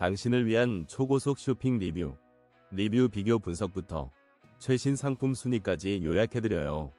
당신을 위한 초고속 쇼핑 리뷰. 리뷰 비교 분석부터 최신 상품 순위까지 요약해드려요.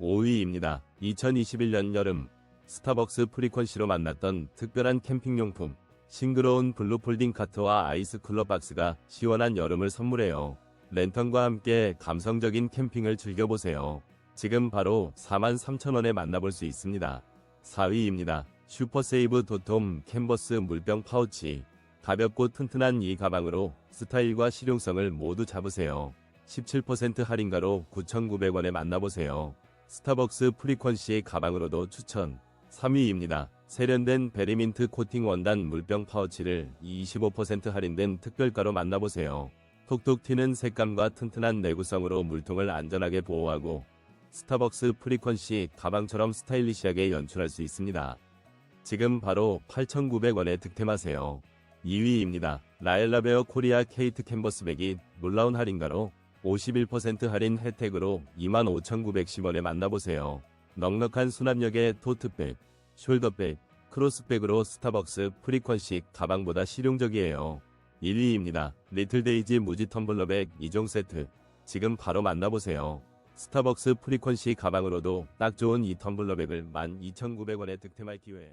5위입니다. 2021년 여름 스타벅스 프리퀀시로 만났던 특별한 캠핑용품. 싱그러운 블루 폴딩 카트와 아이스 쿨러 박스가 시원한 여름을 선물해요. 랜턴과 함께 감성적인 캠핑을 즐겨보세요. 지금 바로 43,000원에 만나볼 수 있습니다. 4위입니다. 슈퍼세이브 도톰 캔버스 물병 파우치. 가볍고 튼튼한 이 가방으로 스타일과 실용성을 모두 잡으세요. 17% 할인가로 9,900원에 만나보세요. 스타벅스 프리퀀시 가방으로도 추천. 3위입니다. 세련된 베리민트 코팅 원단 물병 파우치를 25% 할인된 특별가로 만나보세요. 톡톡 튀는 색감과 튼튼한 내구성으로 물통을 안전하게 보호하고 스타벅스 프리퀀시 가방처럼 스타일리시하게 연출할 수 있습니다. 지금 바로 8,900원에 득템하세요. 2위입니다. 라엘라베어 코리아 케이트 캔버스백이 놀라운 할인가로 51% 할인 혜택으로 25,910원에 만나보세요. 넉넉한 수납력의 토트백, 숄더백, 크로스백으로 스타벅스 프리퀀시 가방보다 실용적이에요. 1위입니다. 리틀데이지 무지 텀블러백 2종 세트. 지금 바로 만나보세요. 스타벅스 프리퀀시 가방으로도 딱 좋은 이 텀블러백을 12,900원에 득템할 기회.